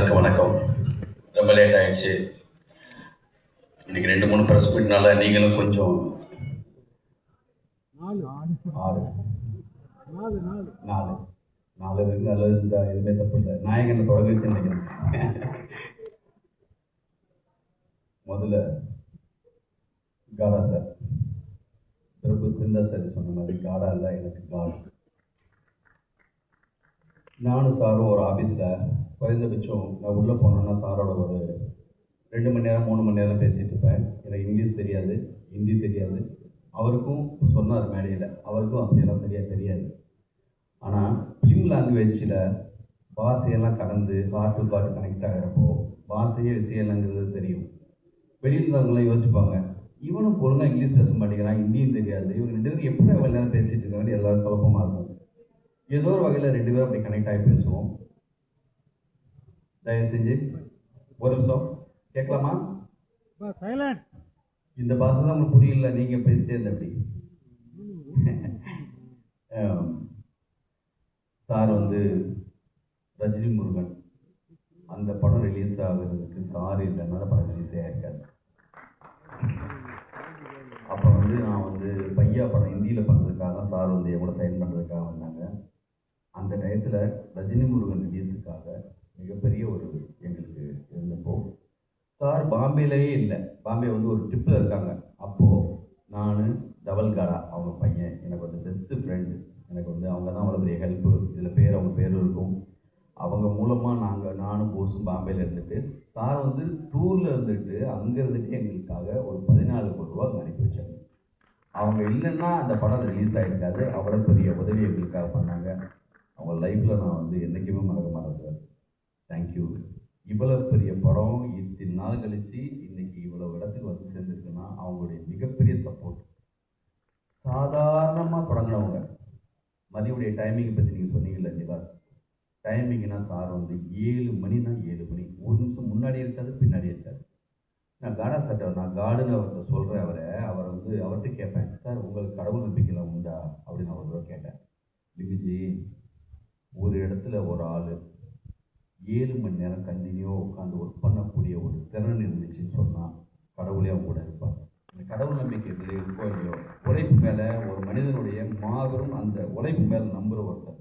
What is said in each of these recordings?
எல்லாருக்கும் வணக்கம். ரொம்ப லேட் ஆயிடுச்சு. இன்னைக்கு ரெண்டு மூணு ப்ரெஸ் மீட்னால நீங்களும் கொஞ்சம் ஆறு. நாலு நாலு. இருக்கு இருந்தா எதுவுமே தப்பு இல்லை. நாயகனை தொடங்க வச்சு நினைக்கிறேன். முதல்ல காடா சார். பிரபு பிருந்தா சார் சொன்ன மாதிரி காடா இல்லை எனக்கு காடு. நானும் சாரும் ஒரு ஆஃபீஸில் குறைந்தபட்சம் நான் உள்ளே போனேன்னா சாரோட ஒரு ரெண்டு மணி நேரம் மூணு மணி நேரம் பேசிகிட்டு இருப்பேன். எனக்கு இங்கிலீஷ் தெரியாது ஹிந்தி தெரியாது. அவருக்கும் சொன்னார் மேடையில். அவருக்கும் அப்படியெல்லாம் சரியாக தெரியாது. ஆனால் ஃபிலிம் லாங்குவேஜில் பாஷையெல்லாம் கடந்து ஹார்ட் டு ஹார்ட் கனெக்ட் ஆகிறப்போ பாஷையே விஷயம் தெரியும். வெளியில் இருந்தவங்களாம் யோசிப்பாங்க இவனும் பொருளாக இங்கிலீஷ் பேச மாட்டேங்கிறான் ஹிந்தியும் தெரியாது. இவங்க ரெண்டு பேரும் எப்படி அவ்வளோ நேரம் பேசிகிட்டு இருக்காங்க எல்லாரும் குழப்பமாக இருக்கும்? ஏதோ ஒரு வகையில் ரெண்டு பேரும் அப்படி கனெக்ட் ஆகி பேசுவோம். தயவு செஞ்சு ஒரு நிமிஷம். கேட்கலாமா? இந்த பாஷை தான் உங்களுக்கு புரியல நீங்கள் பேசிட்டே இருந்த அப்படி. சார் வந்து ரஜினி முருகன். அந்த படம் ரிலீஸ் ஆகுறதுக்கு சார் இல்லைன்னா படம் ரிலீஸே ஆகிருக்காது அப்போ வந்து நான் வந்து பையா படம் ஹிந்தியில் பண்ணுறதுக்காக தான் சார் வந்து எவ்வளோ சைன் பண்ணுறதுக்காக வந்தாங்க. அந்த டயத்தில் ரஜினி முருகன் ரிலீஸுக்காக மிகப்பெரிய ஒரு எங்களுக்கு இருந்தப்போ. சார் பாம்பேலேயே இல்லை. பாம்பே வந்து ஒரு ட்ரிப்பில் இருக்காங்க. அப்போது நான் தவல்காடா அவங்க பையன் எனக்கு வந்து பெஸ்ட்டு ஃப்ரெண்டு எனக்கு வந்து அவங்க தான் அவ்வளோ பெரிய ஹெல்ப்பு இதில் பேர் அவங்க பேர் இருக்கும். அவங்க மூலமாக நாங்கள் நானும் போஸும் பாம்பேயில் இருந்துட்டு சார் வந்து டூரில் இருந்துட்டு அங்கே இருந்துட்டு எங்களுக்காக ஒரு பதினாலு கோடி ரூபா அனுப்பி வச்சாங்க அவங்க இல்லைன்னா அந்த படம் ரிலீஸ் ஆகிருக்காது அவ்வளோ பெரிய உதவி எங்களுக்காக பண்ணாங்க. அவங்க லைஃப்பில் நான் வந்து என்றைக்குமே மறக்க மாட்டேன் சார். தேங்க்யூ இவ்வளவு பெரிய படம் இத்தனை நாள் கழித்து இன்னைக்கு இவ்வளோ இடத்துக்கு வந்து சேர்ந்துருக்குன்னா அவங்களுடைய மிகப்பெரிய சப்போர்ட் சாதாரணமாக தொடங்கினவங்க மதியுடைய டைமிங்கை பற்றி நீங்கள் சொன்னீங்கல்ல நிவாஸ் டைமிங்னா சார் வந்து ஏழு மணினா ஏழு மணி. ஒரு நிமிஷம் முன்னாடி இருக்காது பின்னாடி இருக்காது. நான் காடா சட்டை நான் காடுன்னு அவர்கிட்ட சொல்கிறேன் அவரை. அவரை வந்து அவர்கிட்ட கேட்பேன். சார் உங்களுக்கு கடவுள் நம்பிக்கைலாம் உண்டா? அப்படின்னு அவர்கிட்ட கேட்டேன். லிங்குஜி ஒரு இடத்துல ஒரு ஆள். ஏழு மணி நேரம் கண்டினியூவாக உட்காந்து ஒர்க் பண்ணக்கூடிய ஒரு திறன் இருந்துச்சுன்னு சொன்னால் கடவுளே அவங்க கூட இருப்பார். இந்த கடவுள் நம்பிக்கை இதில் இருக்கோ இல்லையோ உழைப்பு மேலே ஒரு மனிதனுடைய மாபெரும் அந்த உழைப்பு மேலே நம்புகிற ஒருத்தர்.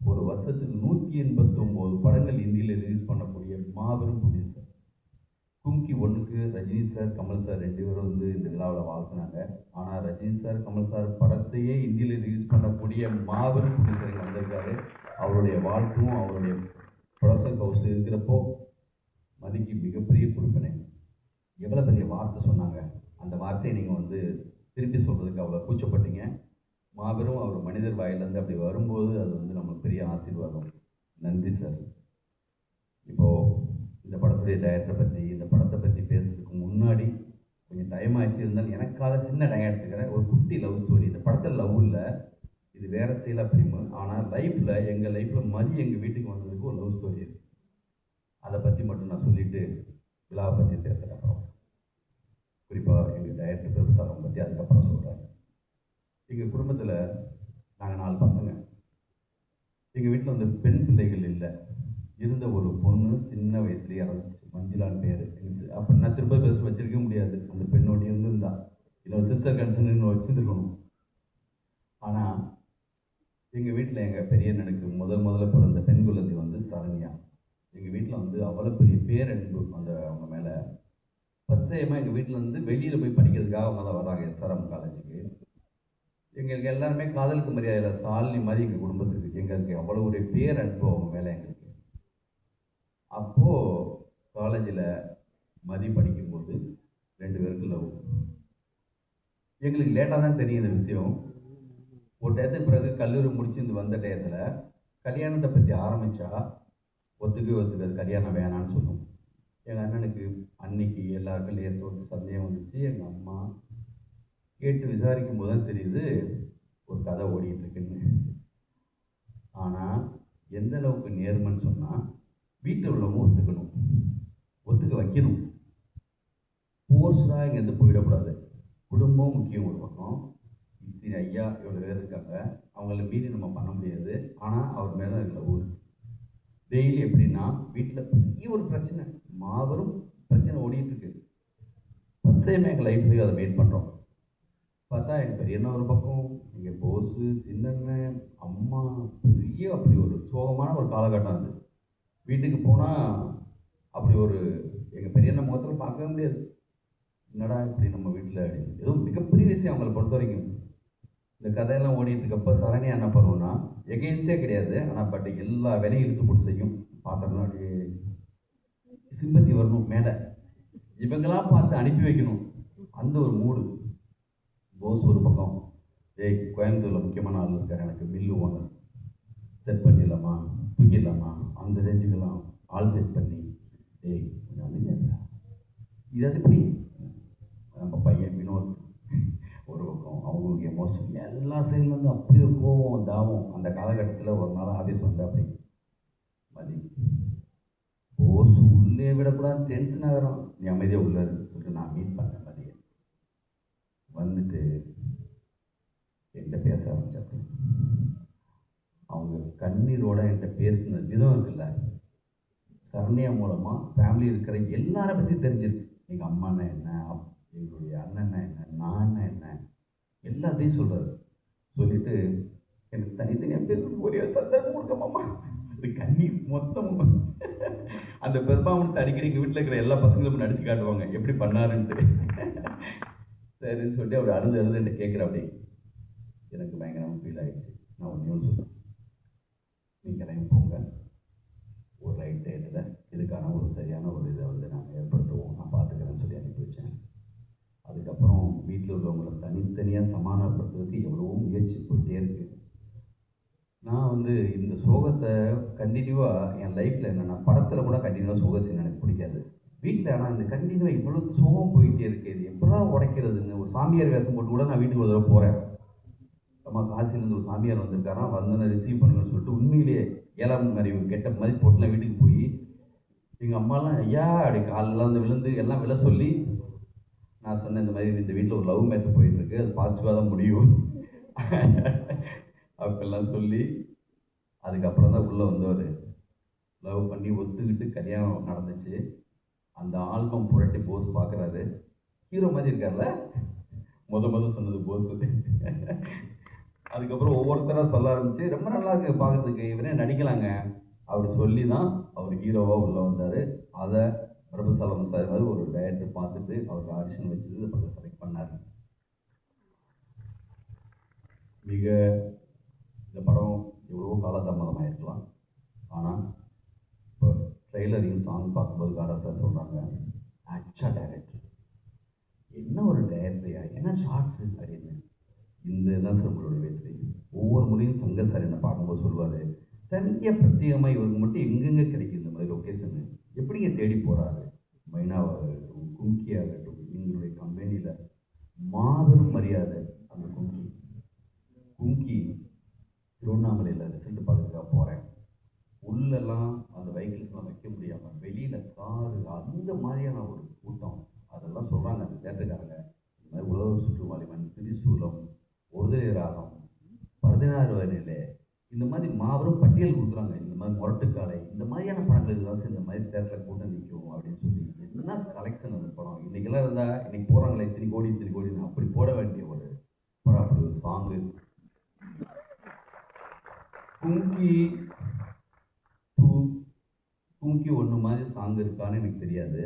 ஒரு வருஷத்துக்கு நூற்றி எண்பத்தொம்போது படங்கள் இந்தியில் ரிலீஸ் பண்ணக்கூடிய மாபெரும் ப்ரொடியூசர் கும்கி ஒன்றுக்கு ரஜினி சார் கமல் சார் ரெண்டு பேரும் வந்து இந்த விழாவில் வாழ்த்துனாங்க ஆனால் ரஜினி சார் கமல் சார் படத்தையே இந்தியில் ரிலீஸ் பண்ணக்கூடிய மாபெரும் ப்ரொடியூசர் வந்திருக்காரு. அவருடைய வாழ்த்தும் அவருடைய ப்ரொடக்ஷன் கவுசு இருக்கிறப்போ மதிக்கு மிகப்பெரிய கொடுப்பினை. எவ்வளோ பெரிய வார்த்தை சொன்னாங்க. அந்த வார்த்தையை நீங்கள் வந்து திருப்பி சொல்கிறதுக்கு அவ்வளோ கூச்சப்பட்டீங்க. மாபெரும் அவர் மனிதர் வாயிலேருந்து அப்படி வரும்போது அது வந்து நமக்கு பெரிய ஆசீர்வாதம். நன்றி சார். இப்போது இந்த படத்துடைய டயரக்டரை பற்றி இந்த படத்தை பற்றி பேசுறதுக்கு முன்னாடி கொஞ்சம் டைம் ஆச்சு இருந்தாலும் எனக்காக சின்ன டைம் எடுத்துக்கிறேன். ஒரு குட்டி லவ் ஸ்டோரி இந்த படத்தில் லவ் இல்லை. இது வேறு ஸ்டைலாக பிரிமு. ஆனால் லைஃப்பில் எங்கள் லைஃப்பில் மதி எங்கள் வீட்டுக்கு வந்ததுக்கு ஒரு லவ் ஸ்டோரி அதை பற்றி மட்டும் நான் சொல்லிவிட்டு விழாவை பற்றி பேசுகிறேன் அப்புறம். குறிப்பாக எங்கள் டைரக்டர் பிரபுசாரம் பற்றி அதுக்கப்புறம் சொல்கிறேன் எங்கள் குடும்பத்தில் நாங்கள் நாலு பசங்க. எங்கள் வீட்டில் வந்து பெண் பிள்ளைகள் இல்லை. இருந்த ஒரு பொண்ணு சின்ன வயசுலேயே இறந்துச்சு மஞ்சுளான்னு பேர். அப்போ நான் திரும்ப பேச வச்சிருக்க முடியாது. அந்த பெண்ணோட இருந்திருந்தா. இன்னொரு சிஸ்டர் கன்சர்ன் வச்சுருக்கணும் ஆனால் எங்கள் வீட்டில் எங்கள் பெரியண்ணனுக்கு முதல் முதல்ல பிறந்த பெண் குழந்தை வந்து சரண்யா. எங்கள் வீட்டில் வந்து அவ்வளோ பெரிய பேரன்பு அந்த அவங்க மேலே. பச்சையமாக எங்கள் வீட்டில் வந்து வெளியில் போய் படிக்கிறதுக்காக அவங்க தான் வராங்க எஸ்ஆர்எம் காலேஜுக்கு. எங்களுக்கு எல்லாருமே காதலுக்கு மரியாதையில் சாலினி மாதிரி எங்கள் குடும்பத்துக்கு எங்களுக்கு அவ்வளோ ஒரு பேரன்பு அவங்க மேலே எங்களுக்கு. அப்போது காலேஜில் மதி படிக்கும்போது ரெண்டு பேருக்கு லவ் எங்களுக்கு லேட்டாக தான் தெரியும் இந்த விஷயம். ஒரு டயத்துக்கு பிறகு கல்லூரி முடிச்சு இந்த வந்த டயத்தில் கல்யாணத்தை பற்றி ஆரம்பித்தா ஒத்துக்கவே ஒத்துக்காது. கல்யாணம் வேணான்னு சொல்லும். எங்கள் அண்ணனுக்கு அன்னைக்கு எல்லாருக்கும் லேச ஒரு சந்தேகம் வந்துச்சு. எங்கள் அம்மா கேட்டு விசாரிக்கும் போது தான் தெரியுது ஒரு கதை ஓடிட்டுருக்குன்னு ஆனால் எந்த அளவுக்கு நேர்மைன்னு சொன்னால் வீட்டில் உள்ளவங்க ஒத்துக்கணும். ஒத்துக்க வைக்கணும். ஃபோர்ஸ்டாக இங்கேருந்து போயிடக்கூடாது. குடும்பம் முக்கியம் ஒரு பக்கம். திரு ஐயா இவ்வளோ பேர் இருக்காங்க. அவங்கள மீறி நம்ம பண்ண முடியாது. ஆனால் அவர் மேலே இருக்கிற ஊர். டெய்லி எப்படின்னா வீட்டில் பெரிய ஒரு பிரச்சனை. மாபெரும் பிரச்சனை ஓடிட்டுருக்கு பத்தேமே எங்கள் லைஃப்லேயும் அதை வெயிட் பண்ணுறோம் பார்த்தா எங்கள் பெரியண்ணா ஒரு பக்கம் எங்கள் போஸு சின்னண்ணன் அம்மா பெரிய அப்படி ஒரு சோகமான ஒரு காலகட்டம் அது. வீட்டுக்கு போனால் அப்படி ஒரு எங்கள் பெரியண்ணன் முகத்தில் பார்க்கவே முடியாது. என்னடா இப்படி நம்ம வீட்டில் எதுவும் மிகப்பெரிய விஷயம் அவங்களை பொறுத்த வரைக்கும் இந்த கதையெல்லாம் ஓடிட்டு இருக்கப்ப சரணியா என்ன பண்ணுவோம்னா எகெயின்ஸ்டே கிடையாது ஆனால் பட் எல்லா வேலையும் இழுத்து போட்டு செய்யும். பாத்திரம்லாம் அப்படியே சிம்பத்தி வரணும் மேலே. இவங்களாம் பார்த்து அனுப்பி வைக்கணும். அந்த ஒரு மூடு போஸ் ஒரு பக்கம். ஏய் கோயம்புத்தூரில் முக்கியமான ஆள் இருக்கார் எனக்கு மில்லு ஓனர் செட் பண்ணிடலாமா? தூக்கிடலாமா? அந்த ரேஞ்சுக்கெல்லாம் ஆள் செட் பண்ணி ஏய் கொஞ்சம் இது அது எப்படி நம்ம பையன் வினோத் ஒரு பக்கம் அவங்களுக்கு எமோஷன் எல்லா சைட்லேருந்து அப்படி ஒரு கோவம் தாவம் அந்த காலகட்டத்தில் ஒரு நாள் ஆஃபீஸ் வந்து அப்படி. மதி. போஸ் உள்ளே விடக்கூடாது டென்ஷன் ஆகிறோம் நீ அமைதியாக உள்ள சொல்லிட்டு நான் மீட் பண்ணேன் மதியம் வந்துட்டு என்கிட்ட பேச ஆரம்பிச்சாங்க அவங்க கண்ணீரோட என்கிட்ட பேசின விதம் இருக்குல்ல சரண்யா மூலமாக ஃபேமிலி இருக்கிற எல்லாரை பற்றி தெரிஞ்சிருக்கு. எங்கள் அம்மானா என்ன எங்களுடைய அண்ணன்னா என்ன நான் என்ன எல்லாத்தையும் சொல்கிறாரு சொல்லிட்டு எனக்கு தனித்தனியாக பேசணும் ஒரே சந்தர்ப்பம் கொடுக்கமாம்மா அது கண்ணீர் மொத்தமும் அந்த பெர்ஃபார்மன்ஸ் அடிக்கடி எங்கள் வீட்டில் இருக்கிற எல்லா பசங்களும் நடிச்சு காட்டுவாங்க. எப்படி பண்ணாருன்ட்டு. சரின்னு சொல்லிட்டு அவர் அழுது அழுது என்ன கேட்குற அப்படி எனக்கு பயங்கரமாக ஃபீல் ஆகிடுச்சு நான் ஒன்றும் சொல்கிறேன் நீங்கள் கிளம்பி போங்க. ஒரு ரைட் டேட்டில் இதுக்கான ஒரு சரியான ஒரு இதை வந்து நாங்கள் ஏற்படுத்துவோம். நான் பார்த்துக்கிறேன்னு சொல்லி அனுப்பி வச்சேன். அதுக்கப்புறம் வீட்டில் உள்ளவங்களை தனித்தனியாக சமாதானப்படுத்துறதுக்கு எவ்வளவோ முயற்சி போயிட்டே இருக்கு. நான் வந்து இந்த சோகத்தை கண்டினியூவாக என் லைஃப்பில் என்னென்னா படத்தில் கூட கண்டினியூவாக சோக சீன் எனக்கு பிடிக்காது. வீட்டில் ஆனால் இந்த கண்டினியூவாக இவ்வளோ சோகம் போயிட்டே இருக்குது இது எப்படிலாம் உடைக்கிறதுன்னு ஒரு சாமியார் வேஷம் போட்டு கூட நான் வீட்டுக்கு ஒரு தடவை போகிறேன் அம்மா காசிலேருந்து ஒரு சாமியார் வந்திருக்காராம். வந்து நான் ரிசீவ் பண்ணுங்கன்னு சொல்லிட்டு உண்மையிலேயே ஏழாம் மாதிரி கெட்ட மாதிரி போட்டுலாம் வீட்டுக்கு போய் எங்கள் அம்மாலாம் ஐயா அப்படி காலெல்லாம் வந்து விழுந்து எல்லாம் விழ சொல்லி நான் சொன்னேன் இந்த மாதிரி இந்த வீட்டில் ஒரு லவ் மேட்ச் போயிட்டுருக்கு அது பாசிட்டிவாக தான் முடியும். அப்பெல்லாம் சொல்லி அதுக்கப்புறம் தான் உள்ளே வந்தவர். லவ் பண்ணி ஒத்துக்கிட்டு கல்யாணம் நடந்துச்சு. அந்த ஆல்பம் புரட்டி போஸ் பார்க்குறாரு ஹீரோ மாதிரி இருக்கார்ல? முத முத சொன்னது போஸ். அதுக்கப்புறம் ஒவ்வொருத்தராக சொல்ல ஆரம்பிச்சு ரொம்ப நல்லா இருக்கு பார்க்குறதுக்கு இவரே நடிக்கலாங்க. அவர் சொல்லி தான் அவர் ஹீரோவாக உள்ளே வந்தார். அதை பிரபுசலம் சார் மாதிரி ஒரு டயட்டு பார்த்துட்டு அவருக்கு ஆடிஷன் வச்சு இந்த படத்தை செலக்ட் பண்ணார். மிக இந்த படம் எவ்வளவோ காலதாமதமாக இருக்கலாம் ஆனால் இப்போ ட்ரெய்லரிங் சாங் பார்க்கும்போது காலத்தில் சொல்கிறாங்க ஆக்ஷா டைரக்டர் என்ன ஒரு டைரக்டரியா என்ன ஷார்ட்ஸு அப்படின்னு. இந்த தான் சார் உங்களுடைய வெற்றி. ஒவ்வொரு முறையும் சங்கர் சார் என்ன பார்க்கும்போது சொல்லுவார் தனியாக பிரத்யேகமாக இவருக்கு மட்டும் எங்கெங்கே கிடைக்குது இந்த மாதிரி லொக்கேஷனு எப்படிங்க தேடி போகிறாரு மைனாவாகட்டும் கும்கி ஆகட்டும் எங்களுடைய செய்த மாபெரும் மரியாதை அந்த கும்கி. கும்கி திருவண்ணாமலையில் ரிசல்ட் பார்க்கறதுக்காக போகிறேன் உள்ளெல்லாம் அந்த வெஹிக்கிள்ஸ்லாம் வைக்க முடியாமல் வெளியில் காரு அந்த மாதிரியான ஒரு கூட்டம். அதெல்லாம் சொல்கிறாங்க அந்த தேட்டருக்காரங்க இந்த மாதிரி உலக சுற்றுவாளிமன் திரிசூலம் ஒருதலை ராகம் பதினாறு வயதிலே இந்த மாதிரி மாபெரும் பட்டியல் கொடுக்குறாங்க. இந்த மாதிரி முரட்டுக்காலை இந்த மாதிரியான படங்கள் இதெல்லாம் இந்த மாதிரி தேட்டரில் கூட்டம் நிற்கும் அப்படின்னு சொல்லி என்ன கலெக்ஷன் அந்த படம்? இன்றைக்கெல்லாம் இருந்தால் இன்றைக்கி போகிறாங்களே இத்தனை கோடி இத்தனை கோடி அப்படி போட வேண்டிய ஒரு படம் அப்படி ஒரு சாங்கு குங்கி டூ குங்கி ஒன்று மாதிரி சாங் இருக்கான்னு எனக்கு தெரியாது.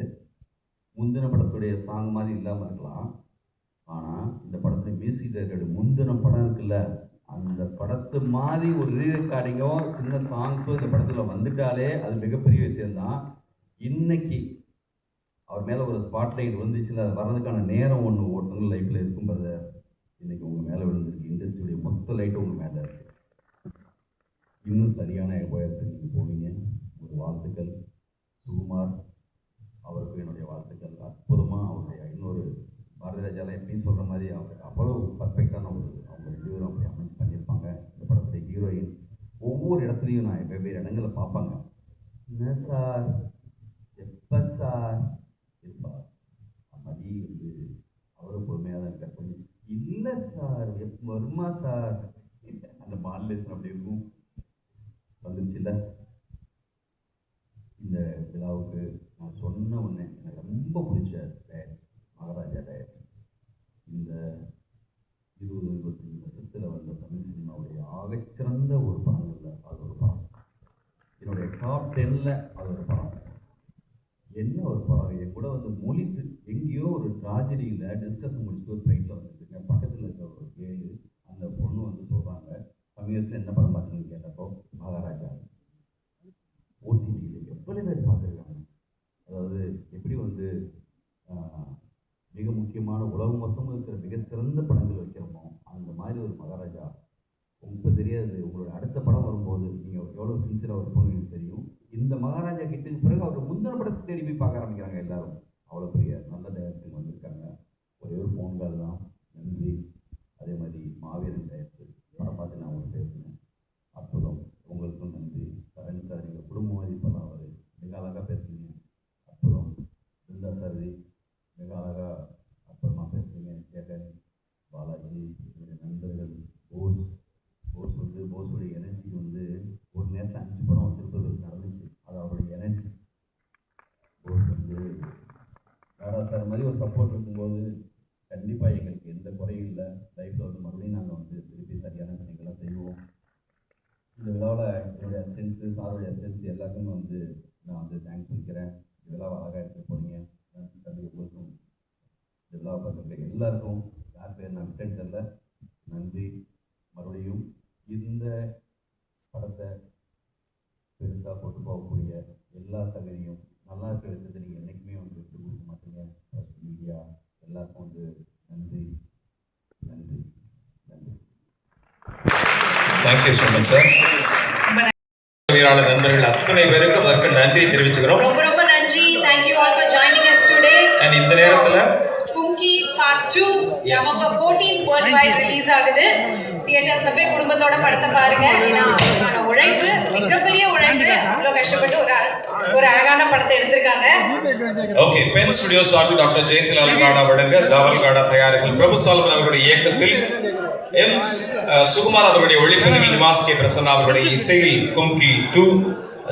முந்தின படத்துடைய சாங் மாதிரி இல்லாமல் இருக்கலாம். ஆனால் இந்த படத்தில் மியூசிக் டைரக்டருடைய முந்தின படம் இருக்குல்ல அந்த படத்து மாதிரி ஒரு ரீ ரெக்கார்டிங்கோ சின்ன சாங்ஸோ இந்த படத்தில் வந்துட்டாலே அது மிகப்பெரிய விஷயம்தான். இன்னைக்கு அவர் மேலே ஒரு ஸ்பாட்லைட் வந்துச்சுல அது வர்றதுக்கான நேரம் ஒன்று ஒருத்தவங்க லைஃப்பில் இருக்கும் பிரதர் இன்றைக்கி உங்கள் மேலே விழுந்திருக்கு. இண்டஸ்ட்ரியுடைய மொத்த லைட்டும் உங்கள் மேலே இருக்குது இன்னும் சரியான உயரத்துக்கு நீங்கள் போவீங்க. ஒரு வாழ்த்துக்கள். சுகுமார் அவருக்கு என்னுடைய வாழ்த்துக்கள். அற்புதமாக அவருடைய இன்னொரு பாரதி ராஜாவில் எப்பயும் சொல்கிற மாதிரி அவங்க அவ்வளோ பர்ஃபெக்டான ஒரு அவங்க ரெண்டு பேரும் அப்படி அமைச்சு பண்ணியிருப்பாங்க. இந்த படத்துடைய ஹீரோயின் ஒவ்வொரு இடத்துலையும் நான் வெவ்வேறு இடங்களை பார்ப்பாங்க. என்ன சார்? எப்போ சார் இருப்பா மதி வந்து அவரும் பொறுமையாக தான் இருக்கார் கொஞ்சம் இல்லை சார் எப் வருமா சார் அந்த மாடுலேஷன் அப்படி இருக்கும். வந்துருச்சு இல்லை இந்த விழாவுக்கு நான் சொன்ன ஒன்று எனக்கு ரொம்ப பிடிச்ச dad. மகாராஜா டயட் இந்த இருபது இருபத்தஞ்சு வருஷத்தில் வந்த தமிழ் சினிமாவுடைய ஆகச்சிறந்த ஒரு படம் இல்லை அது ஒரு படம். என்னுடைய டாப் டென்னில் அது ஒரு படம். என்ன ஒரு படம்? என் கூட வந்து மொழித்து எங்கேயோ ஒரு ட்ராஜடியில் டிஸ்கஷன் முடிச்சுட்டு ஒரு ட்ரெயினில் வந்துருக்குங்க பக்கத்தில் இருக்க ஒரு கேளு அந்த பொண்ணு வந்து சொல்கிறாங்க சமீபத்தில் என்ன படம் பார்த்தீங்கன்னு கேட்டப்போ மகாராஜா ஓடிடியில் எவ்வளோ பேர் பார்த்துருக்காங்க அதாவது எப்படி வந்து ஆஹ், மிக முக்கியமான உலகம் மொத்தமும் இருக்கிற மிக சிறந்த படங்கள் வைக்கிறோமோ அந்த மாதிரி ஒரு மகாராஜா உங்களுக்கு தெரியாது உங்களோட அடுத்த படம் வரும்போது நீங்கள் எவ்வளோ சின்சியராக ஒர்க் பண்ணுவீங்கன்னு தெரியும் இந்த மகாராஜா கிட்டுக்கு பிறகு அவர் முந்தின படத்தை தேடி போய் பார்க்க ஆரம்பிக்கிறாங்க எல்லாரும். அவ்வளோ பெரிய நல்ல நேரத்துக்கு வந்திருக்காங்க ஒரே ஒரு ஃபோன் கால் தான் நன்றி அதே மாதிரி மாவீரன் டேரக்டர் படம் பார்த்து நான் உங்களுக்கு பேசினேன் அற்புதம் உங்களுக்கும் நன்றி கரண் சார் எங்கள் குடும்ப மதிப்பெல்லாம் அவர் மிக அழகாக பேசுனீங்க அற்புதம் பிருந்தா சாரதி மிக அழகாக அற்புதமாக பேசுனீங்க ஜெகன் பாலாஜி என்னுடைய நண்பர்கள் போஸ் போஸ் வந்து போஸுடைய எனர்ஜி வந்து ஒரு நேரத்தில் அஞ்சு படம் திருப்பதி நடந்துச்சு அது அவருடைய எனர்ஜி போஸ் வந்து வேறா சார் மாதிரி ஒரு சப்போர்ட் இருக்கும்போது கண்டிப்பாக எங்களுக்கு எந்த குறையும் இல்லை லைஃப்பில் வந்து மறுபடியும் நாங்கள் வந்து திருப்பி சரியான விஷயங்கள்லாம் செய்வோம் இந்த விழாவில் என்னுடைய அசிஸ்டன்ஸு சாருடைய எல்லாருக்குமே வந்து நான் வந்து தேங்க்ஸ் சொல்லிக்கிறேன் இதெல்லாம் அழகாக எடுத்து போனீங்க. தம்பி உங்களுக்கும் இந்த பார்த்துருக்க எல்லாருக்கும் யார் பேர் நான் விட்டேன்னு தெரில நன்றி. மறுபடியும் இந்த படத்தை பெருசாக கொண்டு போகக்கூடிய எல்லா தகுதியும் நல்லா இருக்கிற விஷயத்தை நீங்கள் என்றைக்குமே வந்து விட்டு கொடுக்க மாட்டீங்க. ப்ரெஸ் மீடியா எல்லாருக்கும் வந்து நன்றி. நன்றி. நன்றி. தேங்க்யூ ஸோ மச் சார் நண்பர்கள் அத்தனை பேருக்கும் அதற்கு நன்றி தெரிவிச்சுக்கிறோம். ரொம்ப ரொம்ப நன்றி. And இந்த நேரத்துல பார்ட் டூ Yes. நமக்கு ஃபோர்டீன்த் வேர்ல்ட் வைட் ரிலீஸ் ஆகுது. தியேட்டர்ஸ்ல போய் குடும்பத்தோட படத்தை பாருங்க. ஏன்னா அதுக்கான உழைப்பு மிகப்பெரிய உழைப்பு. அவ்வளோ கஷ்டப்பட்டு ஒரு அழ- ஒரு அழகான படத்தை எடுத்திருக்காங்க. ஓகே பென் ஸ்டுடியோ சார்பில் டாக்டர் ஜெயந்திலால் காடா வழங்க தவல் காடா தயாரிப்பில் பிரபு சாலமன் அவருடைய இயக்கத்தில் எம் சுகுமார் அவருடைய ஒளிப்பதிவில் நிவாஸ் கே. பிரசன்னா அவருடைய இசையில் கும்கி டூ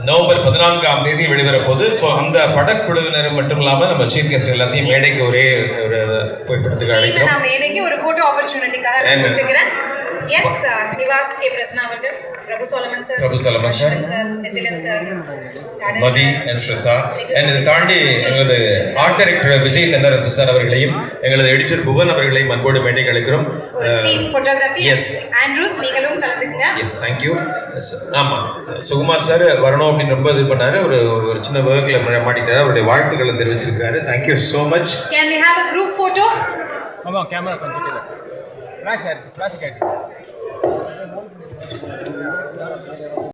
நவம்பர் பதினான்காம் தேதி வெளிவரப் போகுது. ஸோ அந்த படக்குழுவினர் மட்டும் இல்லாமல் நம்ம சீஃப் கெஸ்ட் எல்லாத்தையும் மேடைக்கு ஒரே ஒரு புகைப்படத்துக்கு அழைக்கிறோம். மேடைக்கு ஒரு போட்டோ ஆப்பர்ச்சுனிட்டிக்காக எஸ் நிவாஸ் கே அவர்கள் Prabhu Solomon sir Prabhu Solomon sir. Sir Mithilan sir Mathi and Shrutha and இதை தாண்டி எங்களது art director Vijay Thennarasu sir அவர்களையும் எங்களது எடிட்டர் புவன் அவர்களையும் அன்போடு மேடைக்கு அழைக்கிறோம். Team photography yes. ஆண்ட்ரூஸ் நீங்களும் கலந்துக்குங்க. எஸ் தேங்க்யூ ஆமாம் சுகுமார் சார் வரணும் அப்படின்னு ரொம்ப இது பண்ணாரு. ஒரு ஒரு சின்ன ஒர்க்கில் மாட்டிட்டாரு அவருடைய வாழ்த்துக்களை தெரிவிச்சிருக்காரு thank you so much we have a group photo? ஆமாம் கேமரா கொஞ்சம் கீழே ஃப்ளாஷ் ஆயிருக்கு ஃப்ளாஷ்